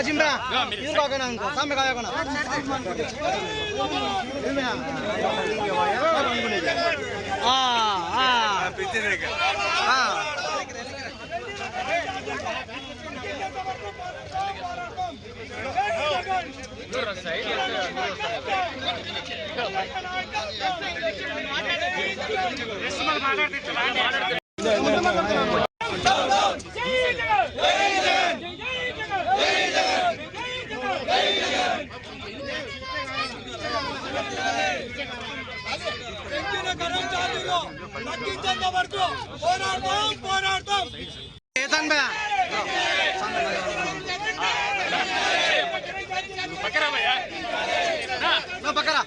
రాజింబా ఇదం కాకనా ఇంకో సామె కాయకనా. ఆ ఆ. పిచ్చిరేక ఆ. మాట్లాడుతుంది తగ్గించేంత వరకు పోరాడతాం పోరాడతాం ఏతంబే. నువ్వు పక్కరా నువ్వు పక్కరా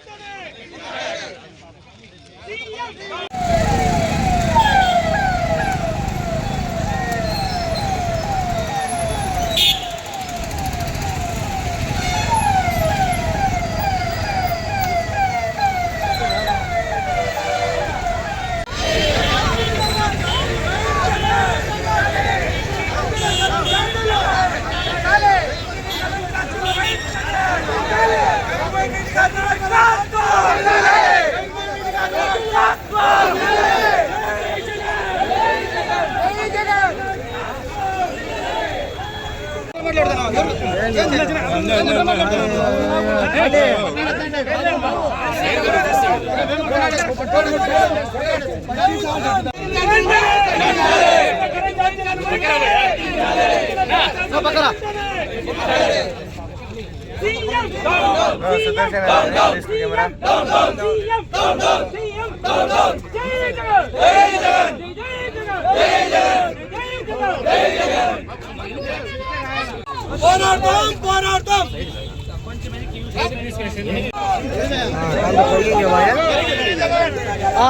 పోరాడతాం పోరాడతాం ఆ,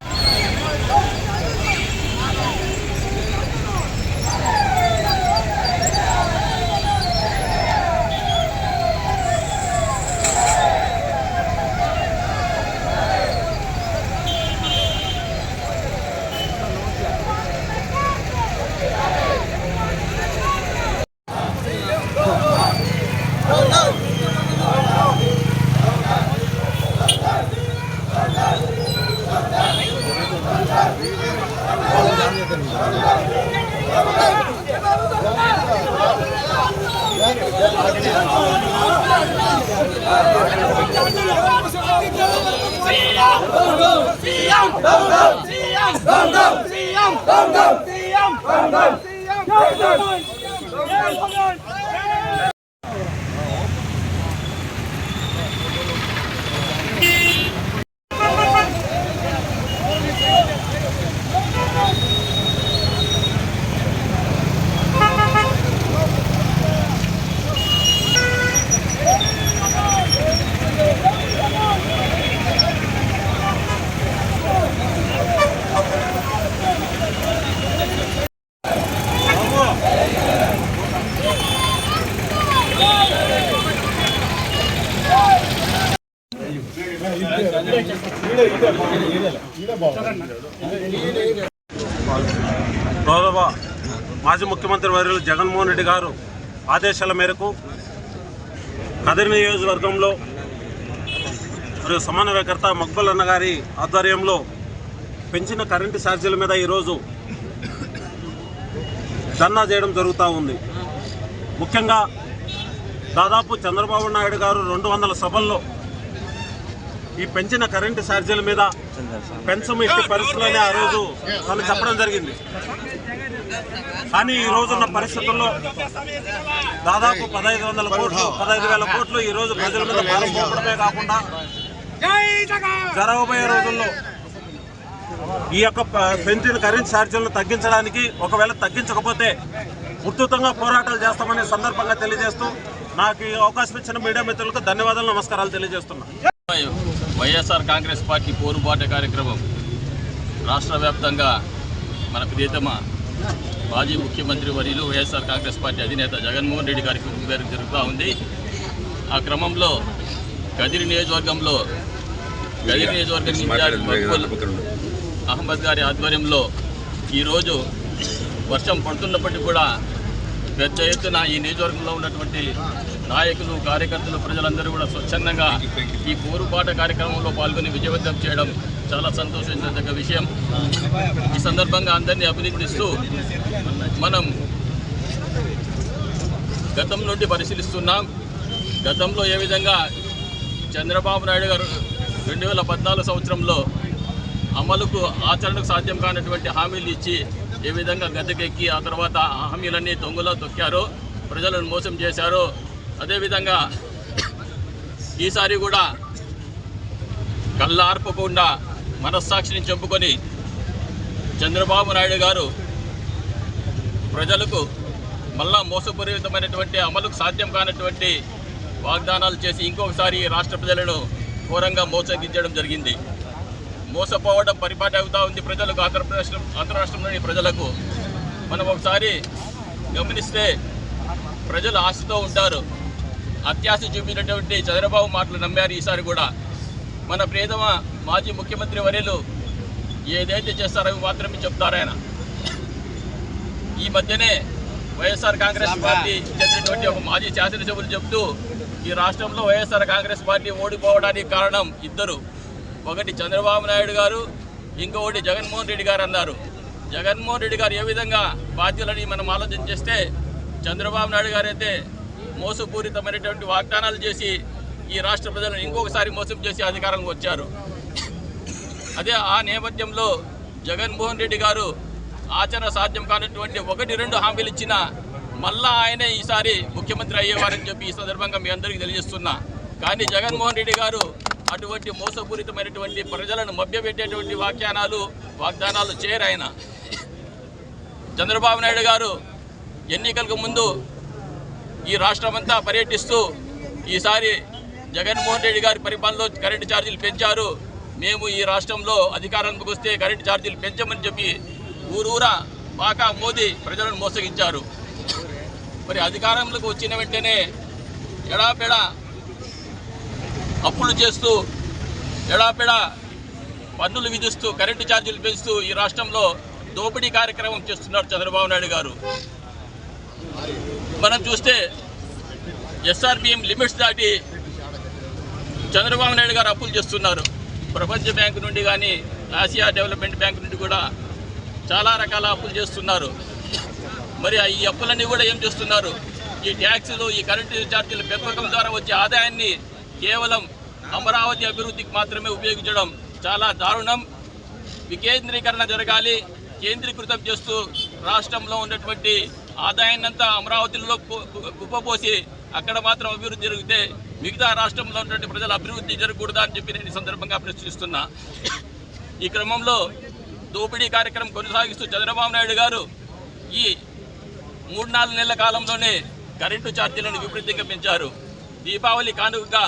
జగన్మోహన్ రెడ్డి గారు ఆదేశాల మేరకు కదిరి నియోజకవర్గంలో మరియు సమన్వయకర్త మక్బుల్ అన్న గారి ఆధ్వర్యంలో పెంచిన కరెంటు ఛార్జీల మీద ఈరోజు ధర్నా చేయడం జరుగుతూ ఉంది. ముఖ్యంగా దాదాపు చంద్రబాబు నాయుడు గారు రెండు వందల సభల్లో ఈ పెంచిన కరెంటు ఛార్జీల మీద పెంచము ఇట్టి పరిస్థితులనే ఆ రోజు తను చెప్పడం జరిగింది. కానీ ఈ రోజున్న పరిస్థితుల్లో దాదాపు పదహైదు వందల కోట్లు పదహైదు వేల కోట్లు ఈ రోజు ప్రజల మీద భారం మోపడమే కాకుండా జరగబోయే రోజుల్లో ఈ యొక్క పెంచిన కరెంట్ ఛార్జీలను తగ్గించడానికి ఒకవేళ తగ్గించకపోతే ఉద్ధృతంగా పోరాటాలు చేస్తామనే సందర్భంగా తెలియజేస్తూ నాకు ఈ అవకాశం ఇచ్చిన మీడియా మిత్రులకు ధన్యవాదాలు నమస్కారాలు తెలియజేస్తున్నా. వైఎస్ఆర్ కాంగ్రెస్ పార్టీ పోరుబాట కార్యక్రమం రాష్ట్ర వ్యాప్తంగా మన ప్రియతమ మాజీ ముఖ్యమంత్రి వర్యులు వైఎస్ఆర్ కాంగ్రెస్ పార్టీ అధినేత జగన్మోహన్ రెడ్డి గారి మేరకు జరుగుతూ ఉంది. ఆ క్రమంలో గదిరి నియోజకవర్గంలో గదిరి నియోజకవర్గం ఇన్ఛార్జ్ అహ్మద్ గారి ఆధ్వర్యంలో ఈరోజు వర్షం పడుతున్నప్పటికీ కూడా పెద్ద ఎత్తున ఈ నియోజకవర్గంలో ఉన్నటువంటి నాయకులు కార్యకర్తలు ప్రజలందరూ కూడా స్వచ్ఛందంగా ఈ కోరుపాట కార్యక్రమంలో పాల్గొని విజయవంతం చేయడం చాలా సంతోషించదగ్గ విషయం. ఈ సందర్భంగా అందరినీ అభినందిస్తూ మనం గతం నుండి పరిశీలిస్తున్నాం. గతంలో ఏ విధంగా చంద్రబాబు నాయుడు గారు రెండు వేల పద్నాలుగు సంవత్సరంలో అమలుకు ఆచరణకు సాధ్యం కానటువంటి హామీలు ఇచ్చి ఏ విధంగా గద్దెకెక్కి ఆ తర్వాత హామీలన్నీ దొంగలో తొక్కారో ప్రజలను మోసం చేశారో అదేవిధంగా ఈసారి కూడా కళ్ళార్పకుండా మనస్సాక్షిని చెప్పుకొని చంద్రబాబు నాయుడు గారు ప్రజలకు మళ్ళా మోసపూరితమైనటువంటి అమలుకు సాధ్యం కానటువంటి వాగ్దానాలు చేసి ఇంకొకసారి రాష్ట్ర ప్రజలను ఘోరంగా మోసగించడం జరిగింది. మోసపోవడం పరిపాటి అవుతూ ఉంది ప్రజలకు ఆంధ్రప్రదేశ్ ఆంధ్ర రాష్ట్రంలోని ప్రజలకు. మనం ఒకసారి గమనిస్తే ప్రజలు ఆశతో ఉంటారు. అత్యాశ చూపినటువంటి చంద్రబాబు మాటలు నమ్మారు ఈసారి కూడా. మన ప్రియతమ మాజీ ముఖ్యమంత్రి వర్యులు ఏదైతే చేస్తారో అవి మాత్రమే చెప్తారు ఆయన. ఈ మధ్యనే వైఎస్ఆర్ కాంగ్రెస్ పార్టీ చెందినటువంటి ఒక మాజీ శాసనసభ్యులు చెబుతూ ఈ రాష్ట్రంలో వైఎస్ఆర్ కాంగ్రెస్ పార్టీ ఓడిపోవడానికి కారణం ఇద్దరు. ఒకటి చంద్రబాబు నాయుడు గారు ఇంకొకటి జగన్మోహన్ రెడ్డి గారు అన్నారు. జగన్మోహన్ రెడ్డి గారు ఏ విధంగా బాధ్యులని మనం ఆలోచన చేస్తే చంద్రబాబు నాయుడు గారు అయితే మోసపూరితమైనటువంటి వాగ్దానాలు చేసి ఈ రాష్ట్ర ప్రజలను ఇంకొకసారి మోసం చేసి అధికారంకి వచ్చారు. అదే ఆ నేపథ్యంలో జగన్మోహన్ రెడ్డి గారు ఆచరణ సాధ్యం కానటువంటి ఒకటి రెండు హామీలు ఇచ్చిన మళ్ళా ఆయనే ఈసారి ముఖ్యమంత్రి అయ్యేవారని చెప్పి ఈ సందర్భంగా మీ అందరికీ తెలియజేస్తున్నా. కానీ జగన్మోహన్ రెడ్డి గారు అటువంటి మోసపూరితమైనటువంటి ప్రజలను మభ్యపెట్టేటువంటి వ్యాఖ్యానాలు వాగ్దానాలు చేయరు ఆయన చంద్రబాబు నాయుడు గారు ఎన్నికలకు ముందు ఈ రాష్ట్రమంతా పర్యటిస్తూ ఈసారి జగన్మోహన్ రెడ్డి గారి పరిపాలనలో కరెంటు ఛార్జీలు పెంచారు. మేము ఈ రాష్ట్రంలో అధికారానికి వస్తే కరెంటు ఛార్జీలు పెంచమని చెప్పి ఊరూరా బాగా మోదీ ప్రజలను మోసగించారు. మరి అధికారంలోకి వచ్చిన వెంటనే ఎడాపెడా అప్పులు చేస్తూ ఎడాపెడా పన్నులు విధిస్తూ కరెంటు ఛార్జీలు పెంచుతూ ఈ రాష్ట్రంలో దోపిడీ కార్యక్రమం చేస్తున్నారు చంద్రబాబు నాయుడు గారు. మనం చూస్తే ఎస్ఆర్బిఎం లిమిట్స్ దాటి చంద్రబాబు నాయుడు గారు అప్పులు చేస్తున్నారు. ప్రపంచ బ్యాంకు నుండి కానీ ఆసియా డెవలప్మెంట్ బ్యాంక్ నుండి కూడా చాలా రకాల అప్పులు చేస్తున్నారు. మరి ఈ అప్పులన్నీ కూడా ఏం చేస్తున్నారు? ఈ ట్యాక్సులు ఈ కరెంటు ఛార్జీల పెంపకం ద్వారా వచ్చే ఆదాయాన్ని కేవలం అమరావతి అభివృద్ధికి మాత్రమే ఉపయోగించడం చాలా దారుణం. వికేంద్రీకరణ జరగాలి కేంద్రీకృతం చేస్తూ రాష్ట్రంలో ఉన్నటువంటి ఆదాయాన్నంతా అమరావతిలో కుప్పపోసి అక్కడ మాత్రం అభివృద్ధి జరిగితే మిగతా రాష్ట్రంలో ఉన్నటువంటి ప్రజల అభివృద్ధి జరగకూడదా అని చెప్పి నేను ఈ సందర్భంగా ప్రశ్నిస్తున్నా. ఈ క్రమంలో దోపిడీ కార్యక్రమం కొనసాగిస్తూ చంద్రబాబు నాయుడు గారు ఈ మూడు నాలుగు నెలల కాలంలోనే కరెంటు ఛార్జీలను విపరీతంగా పెంచారు. దీపావళి కానుకగా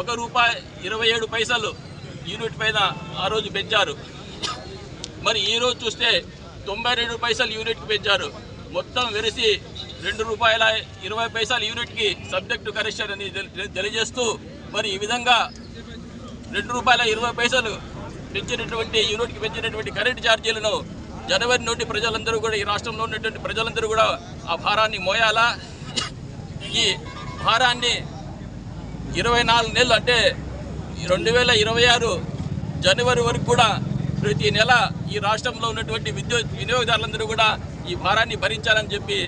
ఒక రూపాయి ఇరవై ఏడు పైసలు యూనిట్ పైన ఆ రోజు పెంచారు. మరి ఈరోజు చూస్తే తొంభై రెండు పైసలు యూనిట్కి పెంచారు. మొత్తం వెరిసి రెండు రూపాయల ఇరవై పైసలు యూనిట్కి సబ్జెక్టు కరెక్షన్ అని తెలియజేస్తూ మరి ఈ విధంగా రెండు రూపాయల ఇరవై పైసలు పెంచినటువంటి యూనిట్కి పెంచినటువంటి కరెంటు ఛార్జీలను జనవరి నుండి ప్రజలందరూ కూడా ఈ రాష్ట్రంలో ఉన్నటువంటి ప్రజలందరూ కూడా ఆ భారాన్ని మోయాలా? ఈ భారాన్ని ఇరవై నాలుగు నెలలు అంటే రెండు వేల ఇరవై ఆరు జనవరి వరకు కూడా ప్రతి నెల ఈ రాష్ట్రంలో ఉన్నటువంటి విద్యుత్ వినియోగదారులందరూ కూడా ఈ భారాన్ని భరించాలని చెప్పి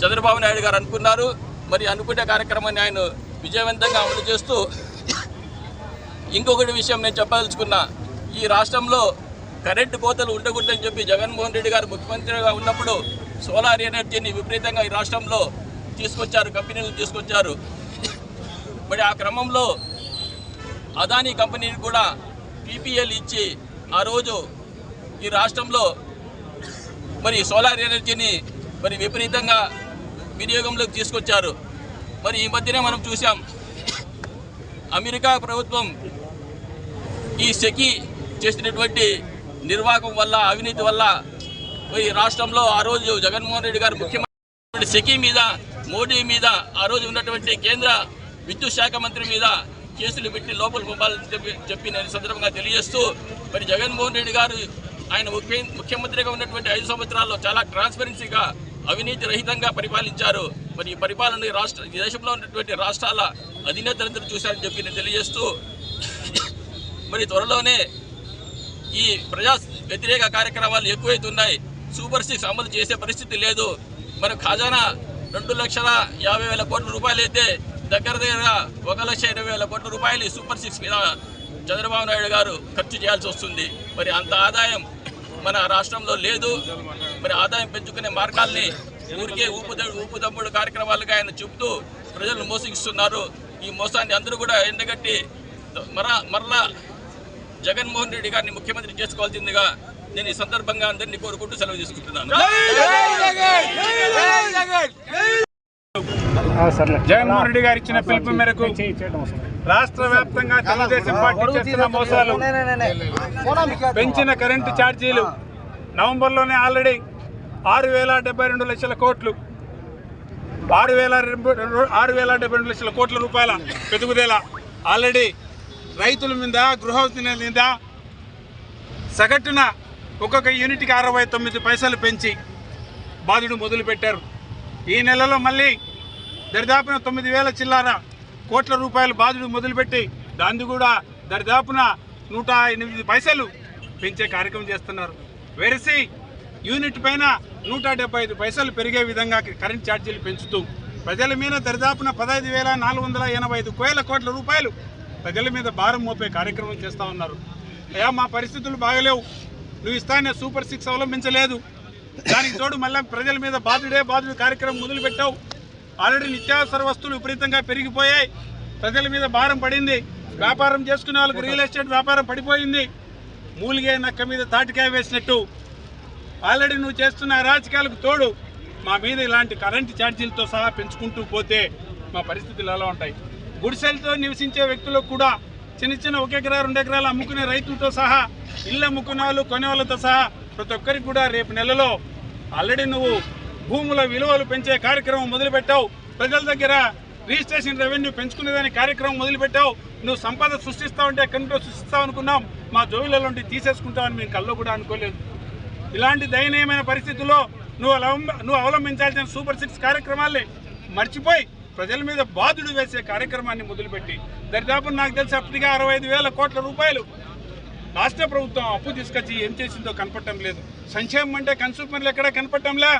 చంద్రబాబు నాయుడు గారు అనుకున్నారు. మరి అనుకునే కార్యక్రమాన్ని ఆయన విజయవంతంగా అమలు చేస్తూ ఇంకొకటి విషయం నేను చెప్పదలుచుకున్నా. ఈ రాష్ట్రంలో కరెంటు కోతలు ఉండకూడదని చెప్పి జగన్మోహన్ రెడ్డి గారు ముఖ్యమంత్రిగా ఉన్నప్పుడు సోలార్ ఎనర్జీని విపరీతంగా ఈ రాష్ట్రంలో తీసుకొచ్చారు కంపెనీలు తీసుకొచ్చారు. మరి ఆ క్రమంలో అదానీ కంపెనీని కూడా పీపీఎల్ ఇచ్చి ఆ రోజు ఈ రాష్ట్రంలో మరి సోలార్ ఎనర్జీని మరి విపరీతంగా వినియోగంలోకి తీసుకొచ్చారు. మరి ఈ మధ్యనే మనం చూసాం అమెరికా ప్రభుత్వం ఈ సెకి చేసినటువంటి నిర్వాహకం వల్ల అవినీతి వల్ల ఈ రాష్ట్రంలో ఆ రోజు జగన్మోహన్ రెడ్డి గారు ముఖ్యమంత్రి సెకి మీద మోడీ మీద ఆ రోజు ఉన్నటువంటి కేంద్ర విద్యుత్ శాఖ మంత్రి మీద కేసులు పెట్టి లోపల పంపాలని చెప్పి చెప్పి నేను సందర్భంగా తెలియజేస్తూ మరి జగన్మోహన్ రెడ్డి గారు ఆయన ముఖ్య ముఖ్యమంత్రిగా ఉన్నటువంటి ఐదు సంవత్సరాల్లో చాలా ట్రాన్స్పరెన్సీగా అవినీతి రహితంగా పరిపాలించారు. మరి ఈ పరిపాలన రాష్ట్ర ఈ దేశంలో ఉన్నటువంటి రాష్ట్రాల అధినేతలందరూ చూశారని చెప్పి నేను తెలియజేస్తూ మరి త్వరలోనే ఈ ప్రజా వ్యతిరేక కార్యక్రమాలు ఎక్కువైతున్నాయి. సూపర్ సిక్స్ అమలు చేసే పరిస్థితి లేదు. మన ఖజానా రెండు లక్షల యాభై వేల కోట్ల రూపాయలు అయితే దగ్గర దగ్గర ఒక లక్ష ఇరవై వేల కోట్ల రూపాయలు సూపర్ సిక్స్ మీద చంద్రబాబు నాయుడు గారు ఖర్చు చేయాల్సి వస్తుంది. మరి అంత ఆదాయం మన రాష్ట్రంలో లేదు. మరి ఆదాయం పెంచుకునే మార్గాల్ని ఊరికే ఊపుద ఊపుదమ్ముడు కార్యక్రమాలుగా ఆయన చెబుతూ ప్రజలను మోసగిస్తున్నారు. ఈ మోసాన్ని అందరూ కూడా ఎండగట్టి మర మరలా జగన్మోహన్ రెడ్డి గారిని ముఖ్యమంత్రి చేసుకోవాల్సిందిగా నేను ఈ సందర్భంగా అందరినీ కోరుకుంటూ సెలవు తీసుకుంటున్నాను. జగన్మోహన్ రెడ్డి గారు ఇచ్చిన పిలుపు మేరకు రాష్ట్ర వ్యాప్తంగా తెలుగుదేశం పార్టీ చేస్తున్న మోసాలు. పెంచిన కరెంటు ఛార్జీలు. నవంబర్లోనే ఆల్రెడీ ఆరు వేల డెబ్బై రెండు లక్షల కోట్లు. ఆరు వేల రెండు- ఆరు వేల డెబ్బై రెండు లక్షల కోట్ల రూపాయల పెరుగుదల. ఆల్రెడీ రైతుల మీద గృహవతుల మీద సగటున ఒక్కొక్క యూనిట్కి అరవై తొమ్మిది పైసలు పెంచి బాధుడు మొదలుపెట్టారు. ఈ నెలలో మళ్ళీ దరిదాపున తొమ్మిది వేల చిల్లర కోట్ల రూపాయలు బాధుడు మొదలుపెట్టి దాన్ని కూడా దరిదాపున నూట ఎనిమిది పైసలు పెంచే కార్యక్రమం చేస్తున్నారు. వెరసి యూనిట్ పైన నూట డెబ్బై ఐదు పైసలు పెరిగే విధంగా కరెంట్ ఛార్జీలు పెంచుతూ ప్రజల మీద దరిదాపున పదహైదు వేల నాలుగు వందల ఎనభై ఐదు వేల కోట్ల రూపాయలు ప్రజల మీద భారం మోపే కార్యక్రమం చేస్తూ ఉన్నారు. అయ్యా మా పరిస్థితులు బాగలేవు. నువ్వు ఇస్తానే సూపర్ సిక్స్ అవలంబించలేదు. దానికి తోడు మళ్ళీ ప్రజల మీద బాధుడే బాధుడు కార్యక్రమం మొదలుపెట్టావు. ఆల్రెడీ నిత్యావసర వస్తువులు విపరీతంగా పెరిగిపోయాయి. ప్రజల మీద భారం పడింది. వ్యాపారం చేసుకునే వాళ్ళకు రియల్ ఎస్టేట్ వ్యాపారం పడిపోయింది. మూలిగే నక్క మీద తాటికాయ వేసినట్టు. ఆల్రెడీ నువ్వు చేస్తున్న అరాచకాలకు తోడు మా మీద ఇలాంటి కరెంటు ఛార్జీలతో సహా పెంచుకుంటూ పోతే మా పరిస్థితులు ఎలా ఉంటాయి? గుడిసెలతో నివసించే వ్యక్తులకు కూడా చిన్న చిన్న ఒక ఎకరా రెండు ఎకరాలు అమ్ముకునే రైతులతో సహా ఇళ్ళ అమ్ముకునే వాళ్ళు కొనే వాళ్ళతో సహా ప్రతి ఒక్కరికి కూడా రేపు నెలలో ఆల్రెడీ నువ్వు భూముల విలువలు పెంచే కార్యక్రమం మొదలుపెట్టావు. ప్రజల దగ్గర రిజిస్ట్రేషన్ రెవెన్యూ పెంచుకునేదాని కార్యక్రమం మొదలుపెట్టావు. నువ్వు సంపద సృష్టిస్తావు అంటే ఎక్కడి నుంచో సృష్టిస్తావు అనుకున్నాం. మా జోవిలలో తీసేసుకుంటావని మేము కల్లో కూడా అనుకోలేదు. ఇలాంటి దయనీయమైన పరిస్థితుల్లో నువ్వు అవలంబ నువ్వు అవలంబించాల్సిన సూపర్ సిక్స్ కార్యక్రమాల్ని మర్చిపోయి ప్రజల మీద బాధుడు వేసే కార్యక్రమాన్ని మొదలుపెట్టి. దరిదాపు నాకు తెలిసి అప్పటికే అరవై ఐదు వేల కోట్ల రూపాయలు. రాష్ట్ర ప్రభుత్వం అప్పు తీసుకొచ్చి ఏం చేసిందో కనపడటం లేదు. సంక్షేమం అంటే కన్సూమర్లు ఎక్కడ కనపడటంలా?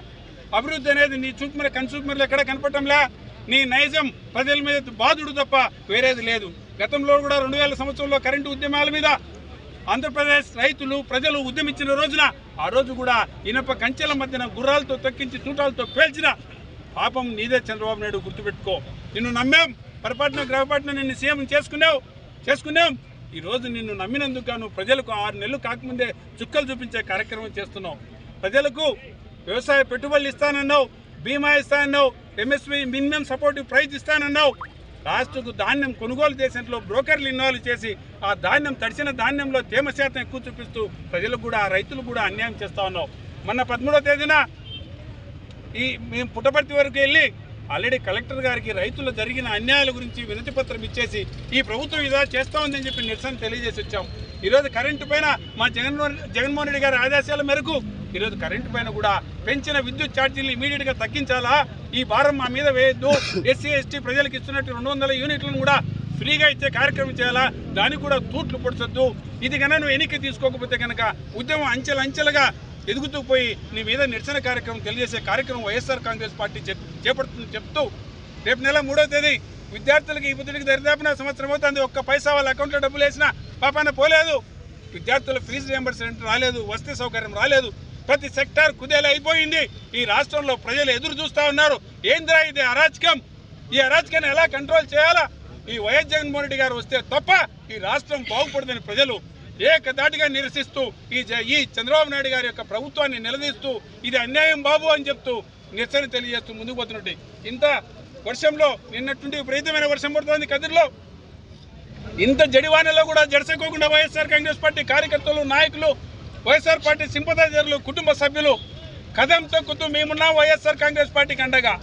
అభివృద్ధి అనేది నీ చూపు కన్సూమర్లు ఎక్కడ కనపడటంలా? నీ నైజం ప్రజల మీద బాధుడు తప్ప వేరేది లేదు. గతంలో కూడా రెండు వేల సంవత్సరంలో కరెంటు ఉద్యమాల మీద ఆంధ్రప్రదేశ్ రైతులు ప్రజలు ఉద్యమించిన రోజున ఆ రోజు కూడా ఇనప కంచెల మధ్యన గుర్రాలతో తొక్కించి తూటాలతో పేల్చిన పాపం నీదే చంద్రబాబు నాయుడు గుర్తుపెట్టుకో. నిన్ను నమ్మాం పొరపాటున గ్రహపాటున నిన్ను సీఎం చేసుకున్నావు చేసుకున్నాం. ఈ రోజు నిన్ను నమ్మినందుకు గాను ప్రజలకు ఆరు నెలలు కాకముందే చుక్కలు చూపించే కార్యక్రమం చేస్తున్నావు ప్రజలకు వ్యవసాయ పెట్టుబడులు ఇస్తానన్నావు బీమా ఇస్తానన్నావు ఎంఎస్పీ మినిమం సపోర్టివ్ ప్రైజ్ ఇస్తానన్నావు. రాష్ట్రకు ధాన్యం కొనుగోలు చేసేంట్లో బ్రోకర్లు ఇన్వాల్వ్ చేసి ఆ ధాన్యం తడిసిన ధాన్యంలో తేమ శాతం ఎక్కువ చూపిస్తూ ప్రజలకు కూడా రైతులు కూడా అన్యాయం చేస్తా ఉన్నావు. మొన్న పదమూడో తేదీన ఈ మేము పుట్టపర్తి వరకు వెళ్ళి ఆల్రెడీ కలెక్టర్ గారికి రైతులు జరిగిన అన్యాయాల గురించి వినతి పత్రం ఇచ్చేసి ఈ ప్రభుత్వం ఇదా చేస్తా ఉందని చెప్పి నిరసన తెలియజేసి వచ్చాం. ఈరోజు కరెంటు పైన మా జగన్మోహన్ జగన్మోహన్ రెడ్డి గారి ఆదేశాల మేరకు ఈరోజు కరెంటు పైన కూడా పెంచిన విద్యుత్ ఛార్జీలు ఇమీడియట్గా తగ్గించాలా? ఈ భారం మా మీద వేయొద్దు. ఎస్సీ ఎస్టీ ప్రజలకు ఇస్తున్నట్టు రెండు వందల యూనిట్లను కూడా ఫ్రీగా ఇచ్చే కార్యక్రమం చేయాలా? దానికి కూడా తూట్లు పొడిచొద్దు ఇది కనుక నువ్వు ఎన్నిక తీసుకోకపోతే కనుక ఉద్యమం అంచెలు అంచెలుగా ఎదుగుతూ పోయి నీ మీద నిరసన కార్యక్రమం తెలియజేసే కార్యక్రమం వైఎస్ఆర్ కాంగ్రెస్ పార్టీ చెప్- చేపడుతుంది చెప్తూ రేపు నెల మూడో తేదీ విద్యార్థులకి ఈ బుద్ధుడికి దరిదాపిన సంవత్సరం అవుతుంది. ఒక్క పైసా వాళ్ళ అకౌంట్లో డబ్బులు వేసినా పాపాన పోలేదు. విద్యార్థుల ఫీజు రియంబర్స్మెంట్ రాలేదు వసతి సౌకర్యం రాలేదు. ప్రతి సెక్టార్ కుదేలా అయిపోయింది. ఈ రాష్ట్రంలో ప్రజలు ఎదురు చూస్తూ ఉన్నారు. ఏంద్రా ఇది అరాచకం? ఈ అరాచకాన్ని ఎలా కంట్రోల్ చేయాలా? ఈ వైఎస్ జగన్మోహన్ రెడ్డి గారు వస్తే తప్ప ఈ రాష్ట్రం బాగుపడదని ప్రజలు ఏకదాటిగా నిరసిస్తూ ఈ జ- ఈ చంద్రబాబు నాయుడు గారి యొక్క ప్రభుత్వాన్ని నిలదీస్తూ ఇది అన్యాయం బాబు అని చెప్తూ నిరసన తెలియజేస్తూ ముందుకు పోతున్నట్టు. ఇంత వర్షంలో నిన్నటువంటి విపరీతమైన వర్షం పడుతోంది కదిరిలో. ఇంత జడివానలో కూడా జడసకోకుండా వైఎస్ఆర్ కాంగ్రెస్ పార్టీ కార్యకర్తలు నాయకులు వైఎస్ఆర్ పార్టీ సింపదైజర్లు కుటుంబ సభ్యులు కథం తొక్కుతూ మేమున్నాం వైఎస్ఆర్ కాంగ్రెస్ పార్టీకి అండగా.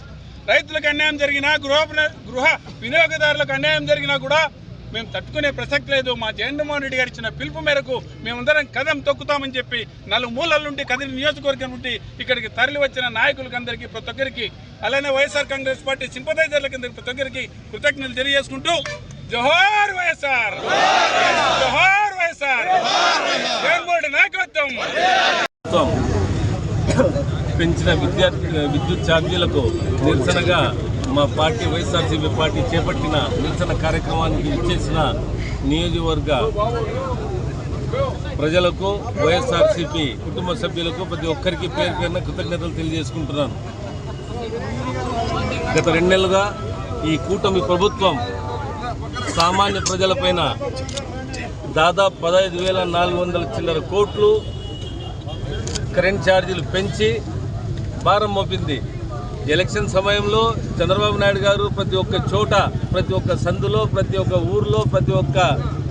రైతులకు అన్యాయం జరిగినా గృహ గృహ వినియోగదారులకు అన్యాయం జరిగినా కూడా మేము తట్టుకునే ప్రసక్తి లేదు. మా జగన్మోహన్ రెడ్డి గారు ఇచ్చిన పిలుపు మేరకు మేమందరం కదం తొక్కుతామని చెప్పి నలుమూలల నుండి కదిరి నియోజకవర్గం నుండి ఇక్కడికి తరలి వచ్చిన నాయకులకి అందరికీ ప్రతి ఒక్కరికి అలానే వైఎస్ఆర్ కాంగ్రెస్ పార్టీ సింపదైజర్లకి ప్రతి ఒక్కరికి కృతజ్ఞతలు తెలియజేసుకుంటూ జోహార్ వైఎస్ఆర్! జోహార్ వైఎస్ఆర్! జగన్మోహన్ నాయకత్వం! పెంచిన విద్యార్థి విద్యుత్ ఛార్జీలకు నిరసనగా మా పార్టీ వైఎస్ఆర్సీపీ పార్టీ చేపట్టిన నిరసన కార్యక్రమానికి ఇచ్చేసిన నియోజకవర్గ ప్రజలకు వైఎస్ఆర్సీపీ కుటుంబ సభ్యులకు ప్రతి ఒక్కరికి పేరు పేరున కృతజ్ఞతలు తెలియజేసుకుంటున్నాను. గత రెండు నెలలుగా ఈ కూటమి ప్రభుత్వం సామాన్య ప్రజలపైన దాదాపు పదహైదు వేల నాలుగు వందల చిల్లర కోట్లు కరెంట్ ఛార్జీలు పెంచి భారం మోపింది. ఎలక్షన్ సమయంలో చంద్రబాబు నాయుడు గారు ప్రతి ఒక్క చోట ప్రతి ఒక్క సందులో ప్రతి ఒక్క ఊర్లో ప్రతి ఒక్క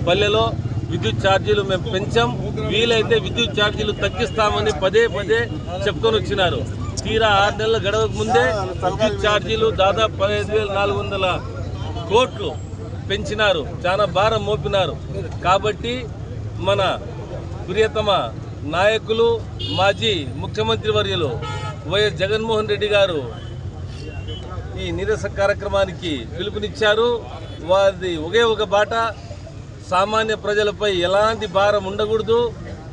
పల్లెలో విద్యుత్ ఛార్జీలు మేము పెంచాం. వీలైతే విద్యుత్ ఛార్జీలు తగ్గిస్తామని పదే పదే చెప్పుకొని వచ్చినారు. తీరా ఆరు నెలల గడవక ముందే విద్యుత్ ఛార్జీలు దాదాపు పదహైదు వేల నాలుగు వందల కోట్లు పెంచినారు. చాలా భారం మోపినారు. కాబట్టి మన ప్రియతమ నాయకులు మాజీ ముఖ్యమంత్రి వర్యులు వైఎస్ జగన్మోహన్ రెడ్డి గారు ఈ నిరసన కార్యక్రమానికి పిలుపునిచ్చారు. వారి ఒకే ఒక బాట. సామాన్య ప్రజలపై ఎలాంటి భారం ఉండకూడదు.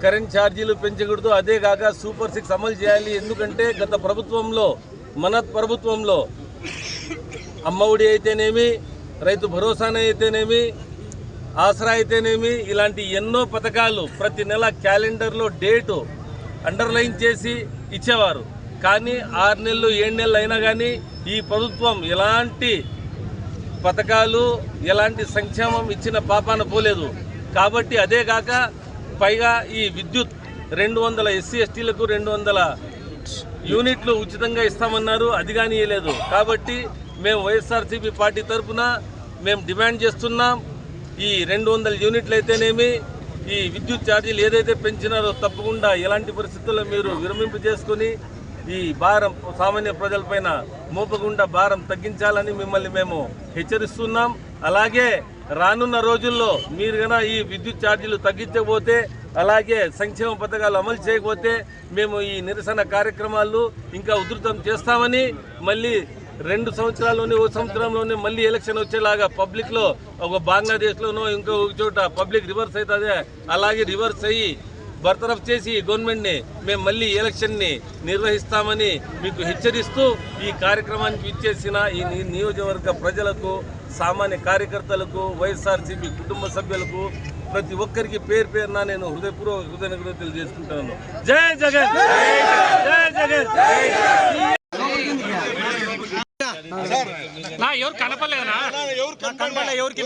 కరెంట్ ఛార్జీలు పెంచకూడదు. అదే కాక సూపర్ సిక్స్ అమలు చేయాలి. ఎందుకంటే గత ప్రభుత్వంలో మన ప్రభుత్వంలో అమ్మఒడి అయితేనేమి రైతు భరోసానే అయితేనేమి ఆసరా అయితేనేమి ఇలాంటి ఎన్నో పథకాలు ప్రతి నెల క్యాలెండర్లో డేటు అండర్లైన్ చేసి ఇచ్చేవారు. కానీ ఆరు నెలలు ఏడు నెలలు అయినా కానీ ఈ ప్రభుత్వం ఎలాంటి పథకాలు ఎలాంటి సంక్షేమం ఇచ్చిన పాపాన పోలేదు. కాబట్టి అదే కాక పైగా ఈ విద్యుత్ రెండు వందల ఎస్సీ ఎస్టీలకు రెండు వందల యూనిట్లు ఉచితంగా ఇస్తామన్నారు అది కానీ ఇవ్వలేదు కాబట్టి మేము వైఎస్ఆర్సీపీ పార్టీ తరఫున మేము డిమాండ్ చేస్తున్నాం ఈ రెండు వందల యూనిట్లు అయితేనేమి ఈ విద్యుత్ ఛార్జీలు ఏదైతే పెంచినారో తప్పకుండా ఎలాంటి పరిస్థితుల్లో మీరు విరమింపు చేసుకుని ఈ భారం సామాన్య ప్రజలపైన మోపకుండా భారం తగ్గించాలని మిమ్మల్ని మేము హెచ్చరిస్తున్నాం. అలాగే రానున్న రోజుల్లో మీరు కన్నా ఈ విద్యుత్ ఛార్జీలు తగ్గించకపోతే అలాగే సంక్షేమ పథకాలు అమలు చేయకపోతే మేము ఈ నిరసన కార్యక్రమాలు ఇంకా ఉధృతం చేస్తామని మళ్ళీ రెండు సంవత్సరాల్లోనే ఓ సంవత్సరంలోనే మళ్ళీ ఎలక్షన్ వచ్చేలాగా పబ్లిక్లో ఒక బంగ్లాదేశ్లోనో ఇంకో ఒక చోట పబ్లిక్ రివర్స్ అవుతుంది అలాగే రివర్స్ అయ్యి బర్తరఫ్ చేసి గవర్నమెంట్ని మేము మళ్ళీ ఎలక్షన్ని నిర్వహిస్తామని మీకు హెచ్చరిస్తూ ఈ కార్యక్రమానికి ఇచ్చేసిన ఈ నియోజకవర్గ ప్రజలకు సామాన్య కార్యకర్తలకు వైఎస్ఆర్సీపీ కుటుంబ సభ్యులకు ప్రతి ఒక్కరికి పేరు పేరున నేను హృదయపూర్వక కృతజ్ఞతలు తెలియజేసుకుంటాను జై జగన్! జై జగన్! ఎవరు కనపడలేదనా కనపడలే ఎవరికి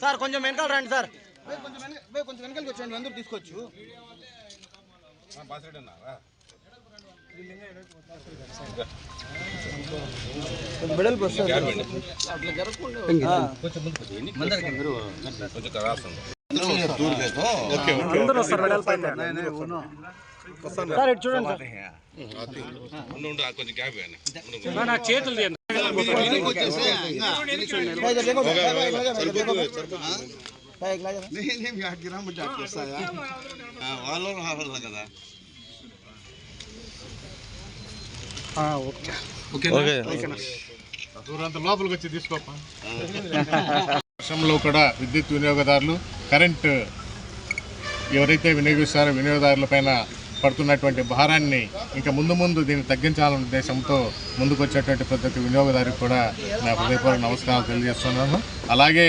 సార్ కొంచెం వెనకాల రండి సార్ కొంచెం వెనకాలకి వచ్చండి అందరూ తీసుకోవచ్చు వెడల్పు సార్ ఇటు చూడండి సార్ లోపలికి వచ్చి తీసుకోపా వర్షంలో కూడా విద్యుత్ వినియోగదారులు కరెంట్ ఎవరైతే వినియోగిస్తారో వినియోగదారుల పైన పడుతున్నటువంటి భారాన్ని ఇంకా ముందు ముందు దీన్ని తగ్గించాలనే ఉద్దేశంతో ముందుకు వచ్చేటువంటి ప్రతి వినియోగదారికి కూడా నా హృదయపూర్వక నమస్కారాలు తెలియజేస్తున్నాను. అలాగే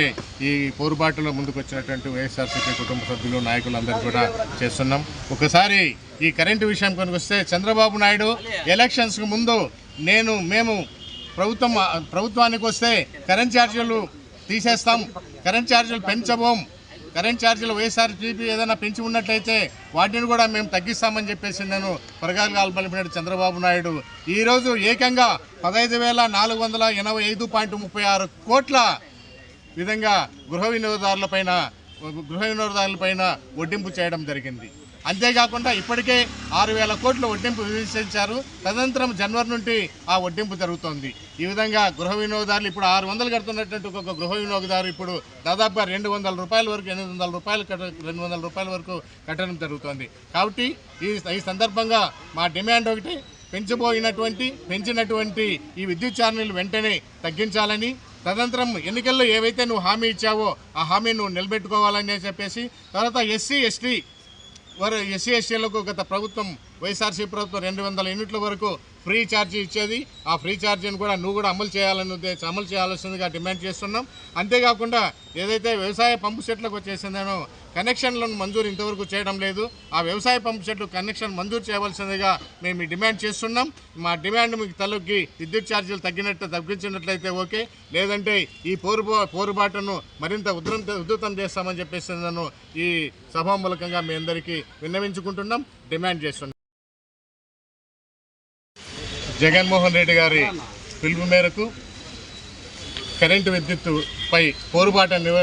ఈ పోరుబాటులో ముందుకు వచ్చినటువంటి వైఎస్ఆర్సీపీ కుటుంబ సభ్యులు నాయకులందరూ కూడా చేస్తున్నాం. ఒకసారి ఈ కరెంటు విషయం కనుకొస్తే చంద్రబాబు నాయుడు ఎలక్షన్స్కి ముందు నేను మేము ప్రభుత్వం ప్రభుత్వానికి వస్తే కరెంట్ ఛార్జీలు తీసేస్తాం కరెంట్ ఛార్జీలు పెంచబోం కరెంట్ ఛార్జీలు వైఎస్ఆర్సీపీ ఏదైనా పెంచి ఉన్నట్లయితే వాటిని కూడా మేము తగ్గిస్తామని చెప్పేసి నేను పరగాలు కాల్పలిపినాడు చంద్రబాబు నాయుడు. ఈరోజు ఏకంగా పదహైదు వేల నాలుగు వందల ఎనభై ఐదు పాయింట్ ముప్పై ఆరు కోట్ల విధంగా గృహ వినియోగదారులపైన గృహ వినియోగదారులపైన వడ్డింపు చేయడం జరిగింది. అంతేకాకుండా ఇప్పటికే ఆరు వేల కోట్లు వడ్డింపు విధించారు. తదనంతరం జనవరి నుండి ఆ వడ్డింపు జరుగుతోంది. ఈ విధంగా గృహ వినియోగదారులు ఇప్పుడు ఆరు వందలు కడుతున్నటువంటి ఒక గృహ వినియోగదారు ఇప్పుడు దాదాపుగా రెండు వందల రూపాయల వరకు ఎనిమిది వందల రూపాయలు కట్ట రెండు వందల రూపాయల వరకు కట్టడం జరుగుతోంది. కాబట్టి ఈ ఈ సందర్భంగా మా డిమాండ్ ఒకటి పెంచబోయినటువంటి పెంచినటువంటి ఈ విద్యుత్ ఛార్జీలు వెంటనే తగ్గించాలని తదనంతరం ఎన్నికల్లో ఏవైతే నువ్వు హామీ ఇచ్చావో ఆ హామీ నువ్వు నిలబెట్టుకోవాలని చెప్పేసి తర్వాత ఎస్సీ ఎస్టీ వారు ఎస్సీ ఎస్టీలకు గత ప్రభుత్వం వైఎస్ఆర్సీ ప్రభుత్వం రెండు వందల యూనిట్ల వరకు ఫ్రీ ఛార్జీ ఇచ్చేది. ఆ ఫ్రీ ఛార్జీని కూడా నువ్వు కూడా అమలు చేయాలని ఉద్దేశం అమలు చేయాల్సిందిగా డిమాండ్ చేస్తున్నాం. అంతేకాకుండా ఏదైతే వ్యవసాయ పంపు సెట్లకు వచ్చేసిందేనో కనెక్షన్లను మంజూరు ఇంతవరకు చేయడం లేదు. ఆ వ్యవసాయ పంపు సెట్లు కనెక్షన్ మంజూరు చేయవలసిందిగా మేము డిమాండ్ చేస్తున్నాం. మా డిమాండ్ మీకు తలొక్కి విద్యుత్ ఛార్జీలు తగ్గినట్టు తగ్గించినట్లయితే ఓకే. లేదంటే ఈ పోరు పోరుబాటును మరింత ఉధృతం ఉధృతం చేస్తామని చెప్పేసి నన్ను ఈ సభామూలకంగా మీ అందరికీ విన్నవించుకుంటున్నాం. డిమాండ్ చేస్తున్నాం. జగన్మోహన్ రెడ్డి గారి పిలుపు మేరకు కరెంటు విద్యుత్తుపై పోరుబాటు నిర్వ